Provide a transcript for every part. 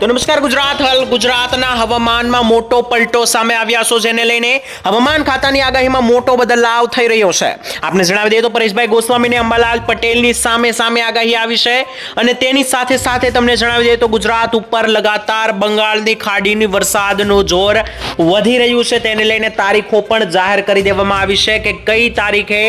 તો નમસ્કાર, ગુજરાત હાલ. ગુજરાતના હવામાનમાં મોટો પલટો સામે આવ્યા છે, જેને લઈને હવામાન ખાતાની આગાહીમાં મોટો બદલાવ થઈ રહ્યો છે. આપને જણાવી દઈએ તો પરેશભાઈ ગોસ્વામીને અંબાલાલ પટેલની સામે સામે આગાહી આવી છે અને તેની સાથે સાથે તમને જણાવી દઈએ તો ગુજરાત ઉપર લગાતાર બંગાળની ખાડીની વરસાદનું જોર વધી રહ્યું છે. તેને લઈને તારીખો પણ જાહેર કરી દેવામાં આવી છે કે કઈ તારીખે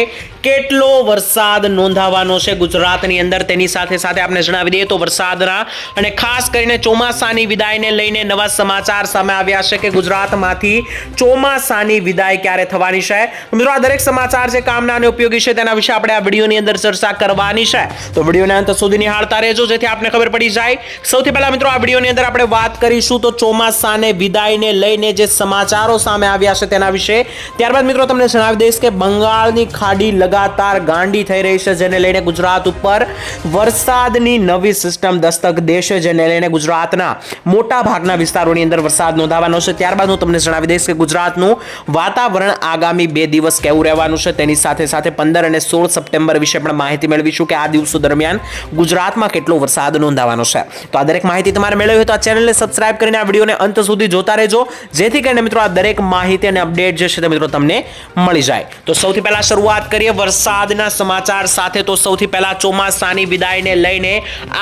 કેટલો વરસાદ નોંધાવાનો છે ગુજરાતની અંદર? તેની સાથે સાથે આપણે જણાવી દઈએ તો વરસાદના અને ખાસ કરીને ચોમાસાની વિદાયને લઈને નવા સમાચાર સામે આવ્યા છે કે ગુજરાતમાંથી ચોમાસાની વિદાય ક્યારે થવાની છે? મિત્રો, આ દરેક સમાચાર જે કામના અને ઉપયોગી છે તેના વિશે આપણે આ વિડીયોની અંદર ચર્ચા કરવાની છે. તો વિડીયોને અંત સુધી નિહાળતા રહેજો, જેથી આપને ખબર પડી જાય. સૌથી પહેલા મિત્રો, આ વિડીયોની અંદર આપણે વાત કરીશું તો ચોમાસાને વિદાયને લઈને જે સમાચારો સામે આવ્યા છે તેના વિશે. ત્યારબાદ મિત્રો, તમને જણાવી દઈશ કે બંગાળની ખાડી લગાતાર ગાંડી થઈ રહી છે, જેને લઈને ગુજરાત ઉપર વરસાદની નવી સિસ્ટમ દસ્તક દેશે, જેને લઈને ગુજરાતના મોટા ભાગના વિસ્તારોની અંદર વરસાદ નોંધાવાનો છે. ત્યારબાદ હું તમને જણાવી દઈશ કે ગુજરાતનું વાતાવરણ આગામી બે દિવસ કેવું રહેવાનું છે, તેની સાથે સાથે પંદર અને સોળ સપ્ટેમ્બર વિશે પણ માહિતી મેળવીશું કે આ દિવસો દરમિયાન ગુજરાતમાં કેટલો વરસાદ નોંધાવાનો છે. તો આ દરેક માહિતી તમારે મેળવી હોય તો આ ચેનલને સબસ્ક્રાઇબ કરીને આ વિડીયોને અંત સુધી જોતા રહેજો, જેથી કરીને મિત્રો આ દરેક માહિતી અને અપડેટ જે છે તે મિત્રો તમને મળી જાય. તો સૌથી પહેલા શરૂઆત કરીએ વરસાદના સમાચાર સાથે તો સૌથી પહેલા ચોમાસાની વિદાયને લઈને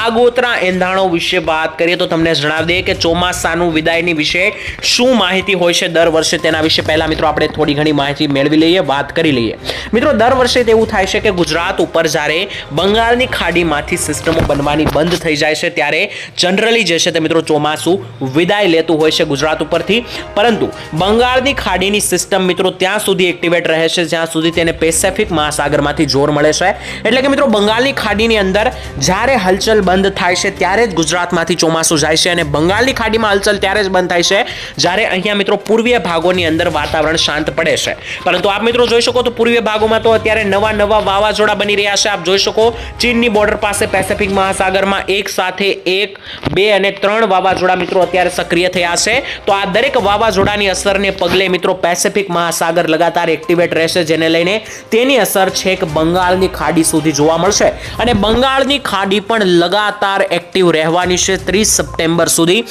આગોતરા એંધાણો વિશે વાત કરીએ તો તમને જણાવી દઈએ કે ચોમાસાનું વિદાયની વિશે શું માહિતી હોય છે દર વર્ષે તેના વિશે પહેલા મિત્રો આપણે થોડી ઘણી માહિતી મેળવી લઈએ, વાત કરી લઈએ. મિત્રો, દર વર્ષે તેવું થાય છે કે ગુજરાત ઉપર જ્યારે બંગાળની ખાડીમાંથી સિસ્ટમો બનવાની બંધ થઈ જાય છે, ત્યારે જનરલી જે છે તે મિત્રો ચોમાસું વિદાય લેતું હોય છે ગુજરાત ઉપરથી. પરંતુ બંગાળની ખાડીની સિસ્ટમ મિત્રો ત્યાં સુધી એક્ટિવેટ રહે છે, જ્યાં સુધી તેને પેસેફિક મહાસાગરમાંથી જોર મળે છે. એટલે કે મિત્રો, બંગાળની ખાડીની અંદર જ્યારે હલચલ બંધ થાય છે, ત્યારે જ ગુજરાતમાંથી ચોમાસું જાય છે અને બંગાળની ખાડીમાં હલચલ ત્યારે જ બંધ થાય છે, જ્યારે અહીંયા મિત્રો પૂર્વીય ભાગોની અંદર વાતાવરણ શાંત પડે છે. પરંતુ આપ મિત્રો જોઈ શકો તો પૂર્વીય ભાગોમાં તો અત્યારે નવા નવા વાવાઝોડા બની રહ્યા છે. આપ જોઈ શકો ચીનની બોર્ડર પાસે પેસેફિક મહાસાગરમાં એક સાથે એક, બે અને ત્રણ વાવાઝોડા મિત્રો અત્યારે સક્રિય થયા છે. તો આ દરેક વાવાઝોડાની અસરને પગલે મિત્રો પેસેફિક મહાસાગર લગાતાર એક્ટિવેટ રહેશે, જેને લઈને તેની અસર છેક બંગાળની ખાડી સુધી જોવા મળશે. અને બંગાળની ખાડી પણ લગાતાર એક્ટિવ રહેવાની છે ત્રીસ સપ્ટેમ્બર સુધી.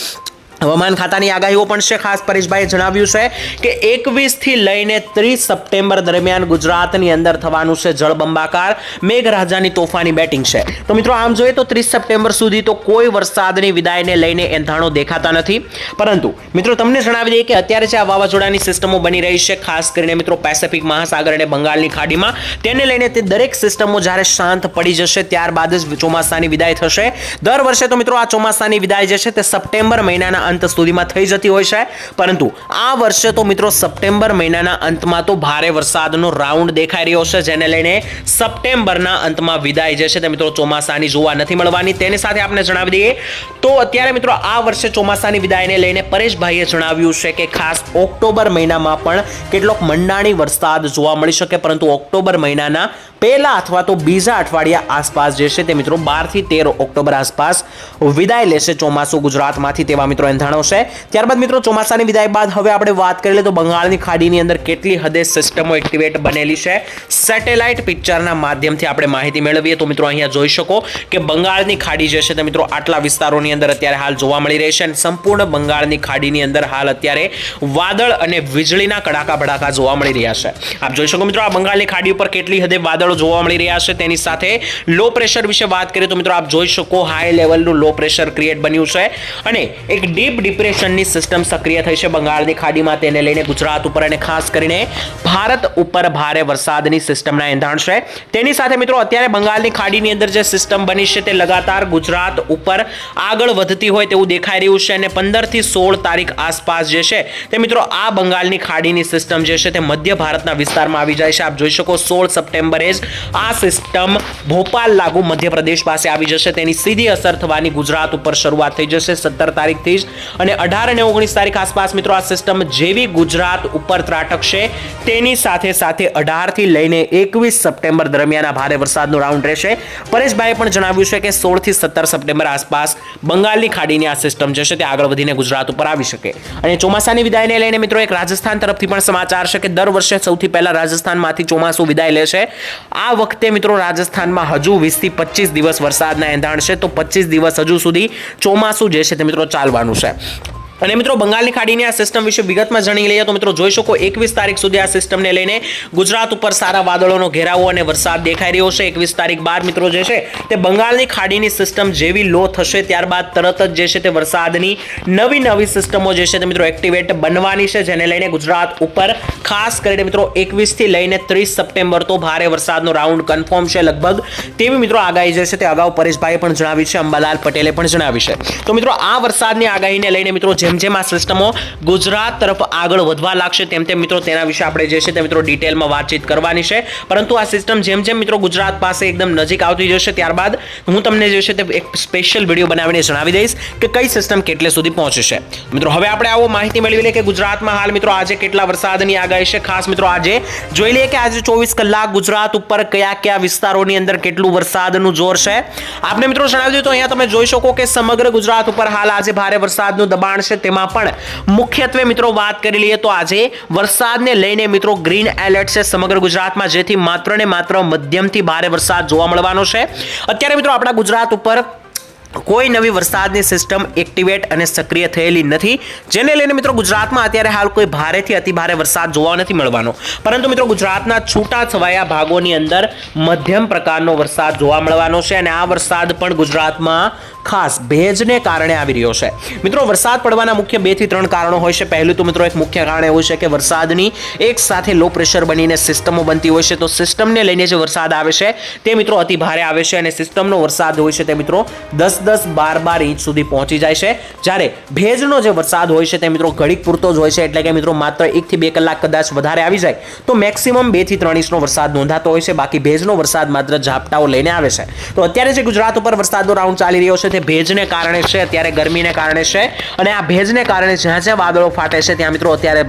હવામાન ખાતાની આગાહીઓ પણ છે. ખાસ પરેશભાઈએ જણાવ્યું છે કે એકવીસથી લઈને ત્રીસ સપ્ટેમ્બર દરમિયાન ગુજરાતની અંદર થવાનું છે જળબંબાકાર મેઘરાજાની તોફાની બેટિંગ છે. તો મિત્રો આમ જોઈએ તો ત્રીસ સપ્ટેમ્બર સુધી તો કોઈ વરસાદની વિદાયને લઈને એંધાણો દેખાતા નથી. પરંતુ મિત્રો તમને જણાવી દઈએ કે અત્યારે જે આ વાવાઝોડાની સિસ્ટમો બની રહી છે, ખાસ કરીને મિત્રો પેસેફિક મહાસાગર અને બંગાળની ખાડીમાં, તેને લઈને તે દરેક સિસ્ટમો જ્યારે શાંત પડી જશે ત્યારબાદ જ ચોમાસાની વિદાય થશે. દર વર્ષે તો મિત્રો આ ચોમાસાની વિદાય જે છે તે સપ્ટેમ્બર મહિનાના અંત સુધીમાં થઈ જતી હોય છે. પરંતુ આ વર્ષે તો મિત્રો સપ્ટેમ્બર મહિનાના અંતમાં તો ભારે વરસાદનો રાઉન્ડ દેખાઈ રહ્યો છે, જેને લઈને સપ્ટેમ્બરના અંતમાં વિદાય જે છે તે મિત્રો ચોમાસાની જોવા નથી મળવાની. તેની સાથે આપણે જણાવી દઈએ તો અત્યારે મિત્રો આ વર્ષે ચોમાસાની વિદાયને લઈને પરેશભાઈએ જણાવ્યું છે કે ખાસ ઓક્ટોબર મહિનામાં પણ કેટલોક મંડાણી વરસાદ જોવા મળી શકે, પરંતુ ઓક્ટોબર મહિનાના પહેલા અથવા તો બીજા અઠવાડિયા આસપાસ જે છે તે મિત્રો બારથી તેર ઓક્ટોબર આસપાસ વિદાય લેશે ચોમાસું ગુજરાતમાંથી તેવા મિત્રો એંધાણો છે. ત્યારબાદ મિત્રો ચોમાસાની વિદાય બાદ હવે આપણે વાત કરી લઈએ તો બંગાળની ખાડીની અંદર કેટલી હદે સિસ્ટમો એક્ટિવેટ બનેલી છે. સેટેલાઇટ પિક્ચરના માધ્યમથી આપણે માહિતી મેળવીએ તો મિત્રો અહીંયા જોઈ શકો કે બંગાળની ખાડી જે છે તે મિત્રો આટલા વિસ્તારોની અંદર અત્યારે હાલ જોવા મળી રહી છે અને સંપૂર્ણ બંગાળની ખાડીની અંદર હાલ અત્યારે વાદળ અને વીજળીના કડાકા ભડાકા જોવા મળી રહ્યા છે. આપ જોઈ શકો મિત્રો આ બંગાળની ખાડી ઉપર કેટલી હદે વાદળો જોવા મળી રહ્યા છે તેની સાથે લો પ્રેશર વિશે વાત કરીએ તો મિત્રો આપ જોઈ શકો હાઈ લેવલનું લો પ્રેશર ક્રિએટ બન્યું છે અને એક ડીપ ડિપ્રેશનની સિસ્ટમ સક્રિય થઈ છે બંગાળની ખાડીમાં તેને લઈને ગુજરાત ઉપર અને ખાસ કરીને ભારત ઉપર ભારે વરસાદની સિસ્ટમના એંધાણ છે. તેની સાથે મિત્રો અત્યારે બંગાળની ખાડીની અંદર જે સિસ્ટમ બની છે તે લગાતાર ગુજરાત ઉપર આગળ વધતી હોય તેવું દેખાઈ રહ્યું છે અને પંદરથી સોળ તારીખ આસપાસ જે છે તે મિત્રો આ બંગાળની ખાડીની સિસ્ટમ જે છે તે મધ્ય ભારતના વિસ્તારમાં આવી જાય છે. આપ જોઈ શકો સોળ સપ્ટેમ્બરે જ આ સિસ્ટમ ભોપાલ લાગુ મધ્યપ્રદેશ પાસે આવી જશે. તેની સીધી અસર થવાની ગુજરાત ઉપર શરૂઆત થઈ જશે સત્તર તારીખથી જ. અને અઢાર અને ઓગણીસ તારીખ આસપાસ મિત્રો આ સિસ્ટમ જેવી ગુજરાત ઉપર ત્રાટકશે, તેની સાથે સાથે અઢારથી લઈને એકવીસ સપ્ટેમ્બર દરમિયાન આ ભારે વરસાદનો રાઉન્ડ રહેશે. પરેશભાઈએ પણ જણાવ્યું છે કે સોળથી સત્તર સપ્ટેમ્બર આસપાસ બંગાળની ખાડીની આ સિસ્ટમ જશે તે આગળ વધીને ગુજરાત ઉપર આવી શકે. અને ચોમાસાની વિદાયને લઈને મિત્રો એક રાજસ્થાન તરફથી પણ સમાચાર છે કે દર વર્ષે સૌથી પહેલાં રાજસ્થાનમાંથી ચોમાસું વિદાય લે છે આ વખતે મિત્રો રાજસ્થાનમાં હજુ વીસથી પચીસ દિવસ વરસાદના એંધાણ છે, તો પચીસ દિવસ હજુ સુધી ચોમાસું જે છે તે મિત્રો ચાલવાનું છે. અને મિત્રો, બંગાળની ખાડીની આ સિસ્ટમ વિશે વિગતમાં જાણી લઈએ તો મિત્રો, જોઈ શકો એકવીસ તારીખ સુધી આ સિસ્ટમને લઈને ગુજરાત ઉપર સારા વાદળોનો ઘેરાવો અને વરસાદ દેખાઈ રહ્યો છે. એકવીસ તારીખ બાદ મિત્રો જે છે તે બંગાળની ખાડીની સિસ્ટમ જેવી લો થશે. ત્યારબાદ તરત જ જે છે તે વરસાદની નવી નવી સિસ્ટમો જે છે તે મિત્રો એક્ટિવેટ બનવાની છે, જેને લઈને ગુજરાત ઉપર ખાસ કરીને મિત્રો એકવીસથી લઈને ત્રીસ સપ્ટેમ્બર તો ભારે વરસાદનો રાઉન્ડ કન્ફર્મ છે લગભગ. તેવી મિત્રો આગાહી જે છે તે અગાઉ પરેશભાઈએ પણ જણાવી છે, અંબાલાલ પટેલે પણ જણાવી છે. તો મિત્રો, આ વરસાદની આગાહીને લઈને મિત્રો, જેમ જેમ આ સિસ્ટમો ગુજરાત તરફ આગળ વધવા લાગશે તેમ તેમ મિત્રો તેના વિશે આપણે જે છે તે મિત્રો ડિટેલમાં વાતચીત કરવાની છે. પરંતુ આ સિસ્ટમ જેમ જેમ મિત્રો ગુજરાત પાસે એકદમ નજીક આવતી જશે ત્યારબાદ હું તમને જે છે તે એક સ્પેશિયલ વીડિયો બનાવીને જણાવી દઈશ કે કઈ સિસ્ટમ કેટલે સુધી પહોંચશે મિત્રો હવે આપણે આવો માહિતી મેળવી લઈએ કે ગુજરાતમાં હાલ મિત્રો આજે કેટલા વરસાદની આગાહી છે. ખાસ મિત્રો આજે જોઈ લઈએ કે આજે ચોવીસ કલાક ગુજરાત ઉપર કયા કયા વિસ્તારોની અંદર કેટલું વરસાદનું જોર છે. આપને મિત્રો જણાવી દઈએ તો અહીંયા તમે જોઈ શકો કે સમગ્ર ગુજરાત ઉપર હાલ આજે ભારે વરસાદનું દબાણ છે. તેમાં પણ મુખ્યત્વે મિત્રો વાત કરી લઈએ તો આજે વરસાદને લઈને મિત્રો ગ્રીન એલર્ટ છે સમગ્ર ગુજરાતમાં, જેથી માત્ર ને માત્ર મધ્યમથી ભારે વરસાદ જોવા મળવાનો છે. અત્યારે મિત્રો આપણા ગુજરાત ઉપર કોઈ નવી વરસાદની સિસ્ટમ એક્ટિવેટ અને સક્રિય થયેલી નથી. જેને લઈને મિત્રો ગુજરાતમાં અત્યારે હાલ કોઈ ભારેથી અતિ ભારે વરસાદ જોવા નથી મળવાનો. પરંતુ મિત્રો ગુજરાતના છૂટા છવાયા ભાગોની અંદર મધ્યમ પ્રકારનો વરસાદ જોવા મળવાનો છે અને આ વરસાદ પણ ગુજરાતમાં ખાસ ભેજને કારણે આવી રહ્યો છે. મિત્રો, વરસાદ પડવાના મુખ્ય બેથી ત્રણ કારણો હોય છે. પહેલું તો મિત્રો, એક મુખ્ય કારણ એવું છે કે વરસાદની એક સાથે લો પ્રેશર બનીને સિસ્ટમો બનતી હોય છે. તો સિસ્ટમને લઈને જે વરસાદ આવે છે, તે મિત્રો અતિ ભારે આવે છે અને સિસ્ટમનો વરસાદ હોય છે તે મિત્રો દસ દસ બાર બાર ઇંચ સુધી પહોંચી જાય છે. જ્યારે ભેજનો જે વરસાદ હોય છે તે મિત્રો ઘડીક પૂરતો જ હોય છે. એટલે કે મિત્રો માત્ર એકથી બે કલાક કદાચ વધારે આવી જાય, તો મેક્સિમમ બેથી ત્રણ ઇંચનો વરસાદ નોંધાતો હોય છે. બાકી ભેજનો વરસાદ માત્ર ઝાપટાઓ લઈને આવે છે. તો અત્યારે જે ગુજરાત ઉપર વરસાદનો રાઉન્ડ ચાલી રહ્યો છે તે ભેજને કારણે છે, અત્યારે ગરમીને કારણે છે. અને આ ભેજને કારણે જ્યાં જ્યાં વાદળો ફાટે છે, ત્યાં મિત્રો અત્યારે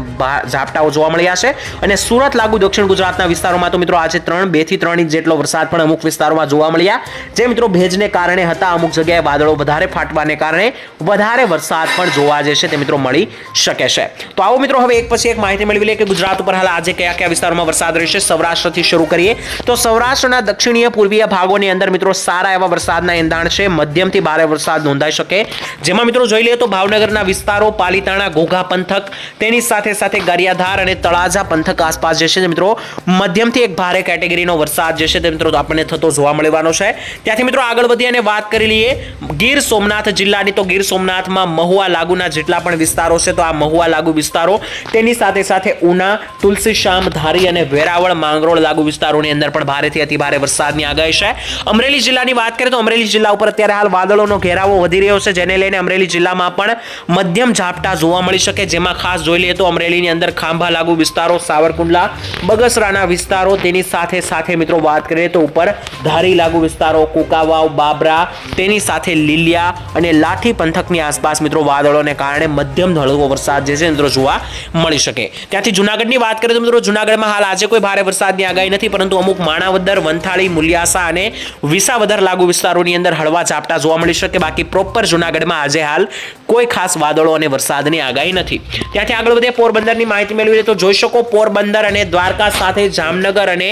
ઝાપટાઓ જોવા મળ્યા છે. અને સુરત લાગુ દક્ષિણ ગુજરાતના વિસ્તારોમાં તો મિત્રો આજે ત્રણ, બેથી ત્રણ ઇંચ જેટલો વરસાદ પણ અમુક વિસ્તારોમાં જોવા મળ્યા. જે મિત્રો ભેજને કારણે હતા, અમુક જગ્યાએ વાદળો વધારે ફાટવાને કારણે વધારે વરસાદ પણ જોવા જે છે તે મિત્રો મળી શકે છે. તો આવો મિત્રો હવે એક પછી એક માહિતી મેળવી લઈએ કે ગુજરાત ઉપર હાલ આજે કયા કયા વિસ્તારોમાં વરસાદ રહેશે. સૌરાષ્ટ્રથી શરૂ કરીએ. તો સૌરાષ્ટ્રના દક્ષિણીય પૂર્વીય ભાગોની અંદર મિત્રો સારા એવા વરસાદના એંધાણ છે. મધ્યમથી ભારે વરસાદ નોંધાઈ શકે. જેમાં મિત્રો જોઈ લઈએ તો ભાવનગરના વિસ્તારો, પાલીતાણા ઘોઘા પંથક, તેની સાથે સાથે ગરિયાધાર અને તળાજા પંથક આસપાસ જે છે મિત્રો મધ્યમથી એક ભારે કેટેગરીનો વરસાદ જે છે તે મિત્રો આપણને થતો જોવા મળવાનો છે. ત્યાંથી મિત્રો આગળ વધી અને વાત કરી લઈએ ગીર સોમનાથ જિલ્લાની. તો ગીર સોમનાથમાં મહુવા લાગુના જેટલા પણ વિસ્તારો છે તો આ મહુવા લાગુ વિસ્તારો, તેની સાથે સાથે ઉના તુલસીશ્યામ ધારી અને વેરાવળ, માંગરોળ લાગુ વિસ્તારોની અંદર પણ ભારેથી અતિભારે વરસાદની આગાહી છે. અમરેલી જિલ્લાની વાત કરીએ તો અમરેલી જિલ્લા ઉપર અત્યારે હાલ વાદળોનો ઘેરાવો વધી રહ્યો છે, જેને લઈને અમરેલી જિલ્લામાં પણ મધ્યમ ઝાપટા જોવા મળી શકે. જેમાં ખાસ જોઈ લઈએ તો અમરેલીની અંદર ખાંભા લાગુ વિસ્તારો, સાવરકુંડલા, બગસરાના વિસ્તારો, તેની સાથે સાથે મિત્રો વાત કરીએ તો ઉપર ધારી લાગુ વિસ્તારો, કુકાવાવ, બાબરા, તેની સાથે લીલિયા અને લાઠી પંથકની આસપાસ મિત્રો વાદળોને કારણે મધ્યમ હળવો વરસાદ જે છે મિત્રો જોવા મળી શકે. ત્યાંથી જુનાગઢની વાત કરીએ તો મિત્રો જુનાગઢમાં હાલ આજે કોઈ ભારે વરસાદની આગાહી નથી, પરંતુ અમુક માણાવદર, વંથાળી, મુલિયાસા અને વિસાવદર લાગુ વિસ્તારોની અંદર હળવા ઝાપટા જોવા મળી શકે. બાકી પ્રોપર જુનાગઢમાં આજે હાલ કોઈ ખાસ વાદળો અને વરસાદની આગાહી નથી. ત્યાંથી આગળ વધે પોરબંદરની માહિતી મેળવી લઈએ તો જોઈ શકો પોરબંદર અને દ્વારકા સાથે જામનગર અને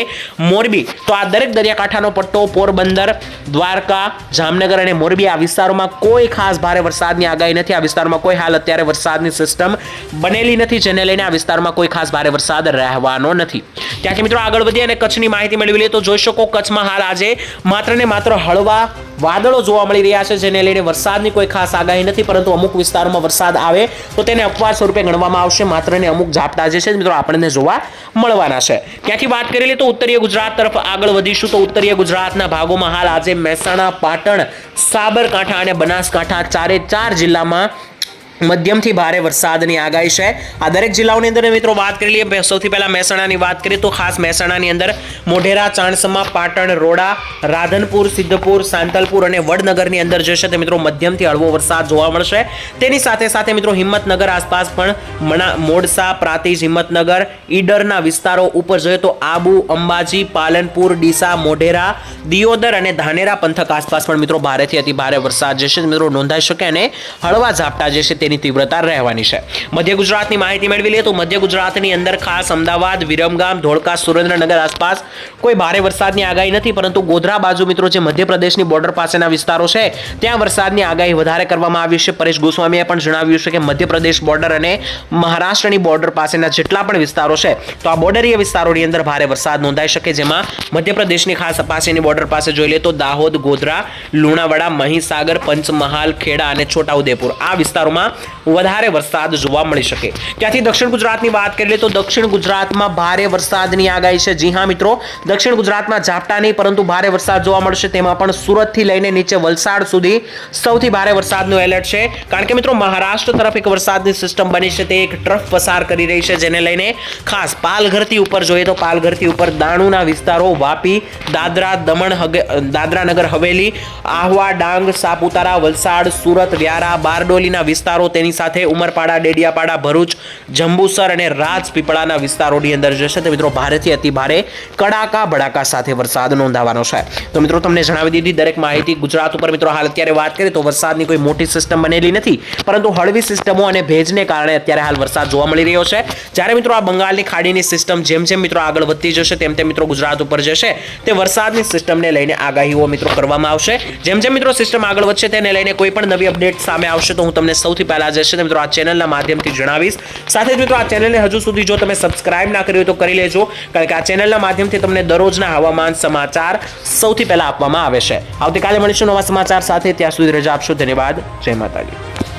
મોરબી. તો આ દરેક દરિયાકાંઠાનો પટ્ટો પોરબંદર, દ્વારકા, જામનગર અને મોરબી આ વિસ્તારોમાં કોઈ ખાસ ભારે વરસાદની આગાહી નથી. આ વિસ્તારમાં કોઈ હાલ અત્યારે વરસાદની સિસ્ટમ બનેલી નથી, જેને લઈને આ વિસ્તારમાં કોઈ ખાસ ભારે વરસાદ રહેવાનો નથી. ત્યાંથી મિત્રો આગળ વધીએ અને કચ્છની માહિતી મેળવી લઈએ તો જોઈ શકો કચ્છમાં હાલ આજે માત્ર ને માત્ર હળવા વાદળો જોવા મળી રહ્યા છે, જેને લઈને વરસાદની કોઈ ખાસ આગાહી નથી, પરંતુ અમુક વિસ્તારોમાં વરસાદ આવે તો તેને અપવાદ સ્વરૂપે ગણવામાં આવશે. માત્ર ને અમુક ઝાપટા જે છે મિત્રો આપણને જોવા મળવાના છે. ત્યાંથી વાત કરી લઈએ તો ઉત્તરીય ગુજરાત તરફ આગળ વધીશું તો ઉત્તરીય ગુજરાતના ભાગોમાં હાલ આજે મહેસાણા, પાટણ, સાબરકાંઠા અને બનાસકાંઠા ચારે ચાર જિલ્લામાં મધ્યમથી ભારે વરસાદની આગાહી છે. આ દરેક જિલ્લાઓની અંદર મિત્રો વાત કરી લઈએ. સૌથી પહેલા મહેસાણાની વાત કરીએ તો ખાસ મહેસાણાની અંદર મોઢેરા, ચાણસમા, પાટણ, રોડા, રાધનપુર, સિદ્ધપુર, સાંતલપુર અને વડનગરની અંદર જે છે તે મિત્રો મધ્યમથી હળવો વરસાદ જોવા મળશે. તેની સાથે સાથે મિત્રો હિંમતનગર આસપાસ પણ મણા મોડસા, પ્રાતિજ, હિંમતનગર, ઈડરના વિસ્તારો ઉપર જોઈએ તો આબુ, અંબાજી, પાલનપુર, ડીસા, મોઢેરા, દિયોદર અને ધાનેરા પંથક આસપાસ પણ મિત્રો ભારેથી અતિ ભારે વરસાદ જે છે મિત્રો નોંધાઈ શકે અને હળવા ઝાપટા જે છે તેની તીવ્રતા રહેવાની છે. મધ્ય ગુજરાતની માહિતી મેળવી લઈએ તો મધ્ય ગુજરાતની અંદર ખાસ અમદાવાદ, વિરમગામ, ધોળકા, સુરેન્દ્રનગર આસપાસ કોઈ ભારે વરસાદની આગાહી નથી, પરંતુ ગોધરા બાજુ મિત્રો જે મધ્યપ્રદેશની બોર્ડર પાસેના વિસ્તારો છે, ત્યાં વરસાદની આગાહી વધારે કરવામાં આવી છે. પરેશ ગોસ્વામીએ પણ જણાવ્યું છે કે મધ્યપ્રદેશ બોર્ડર અને મહારાષ્ટ્રની બોર્ડર પાસેના જેટલા પણ વિસ્તારો છે, તો આ બોર્ડરીય વિસ્તારોની અંદર ભારે વરસાદ નોંધાઈ શકે જેમાં મધ્યપ્રદેશની ખાસ પાસેની બોર્ડર પાસે જોઈ લે તો દાહોદ, ગોધરા, લુણાવાડા, મહીસાગર, પંચમહાલ, ખેડા અને છોટાઉદેપુર આ વિસ્તારોમાં વધારે વરસાદ જોવા મળી શકે. ત્યાંથી દક્ષિણ ગુજરાતની વાત કરીએ તો દક્ષિણ ગુજરાતમાં ભારે વરસાદની આગાહી છે. જી હા, મિત્રો, દક્ષિણ ગુજરાતમાં ઝાપટા નહીં, પરંતુ ભારે વરસાદ જોવા મળશે. તેમાં પણ સુરતથી લઈને નીચે વલસાડ સુધી સૌથી ભારે વરસાદનું એલર્ટ છે. કારણ કે, મિત્રો, મહારાષ્ટ્ર તરફ એક વરસાદની સિસ્ટમ બની છે. તે એક ટ્રફ પસાર કરી રહી છે, જેને લઈને ખાસ પાલઘરથી ઉપર જોઈએ તો પાલઘરથી ઉપર દાણુના વિસ્તારો, વાપી, દાદરા, દમણ દાદરા નગર, હવેલી, આહવા, ડાંગ, સાપુતારા, વલસાડ, સુરત, વ્યારા, બારડોલીના વિસ્તારો તેની સાથે ઉમરપાડા, ડેડિયાપાડા, ભરૂચ, જંબુસર અને રાજપીપળાના વિસ્તારોની અંદર જશે. તે મિત્રો ભારેથી અતિ ભારે કડાકા ભડાકા સાથે વરસાદ નોંધાવાનો છે. તો મિત્રો તમને જણાવી દીધી દરેક માહિતી ગુજરાત ઉપર. મિત્રો હાલ અત્યારે વાત કરીએ તો વરસાદની કોઈ મોટી સિસ્ટમ બનેલી નથી, પરંતુ હળવી સિસ્ટમો અને ભેજને કારણે અત્યારે હાલ વરસાદ જોવા મળી રહ્યો છે. જ્યારે મિત્રો આ બંગાળની ખાડીની સિસ્ટમ જેમ જેમ મિત્રો આગળ વધતી જશે, તેમ તેમ મિત્રો ગુજરાત ઉપર જશે. તે વરસાદની સિસ્ટમને લઈને આગાહીઓ મિત્રો કરવામાં આવશે. જેમ જેમ મિત્રો સિસ્ટમ આગળ વધશે, તેને લઈને કોઈ પણ નવી અપડેટ સામે આવશે તો હું તમને સૌથી પહેલા જે છે મિત્રો આ ચેનલના માધ્યમથી જણાવીશ. સાથે જ મિત્રો આ ચેનલને હજુ સુધી જો તમે સબસ્ક્રાઇબ ના કર્યું તો કરી લેજો, કારણ કે આ ચેનલના માધ્યમથી તમને દરરોજના હવામાન સમાચાર સૌથી પહેલા આપવામાં આવે છે. આવતીકાલે મળીશું નવા સમાચાર સાથે, ત્યાં સુધી રજા આપશો, ધન્યવાદ, જય માતાજી.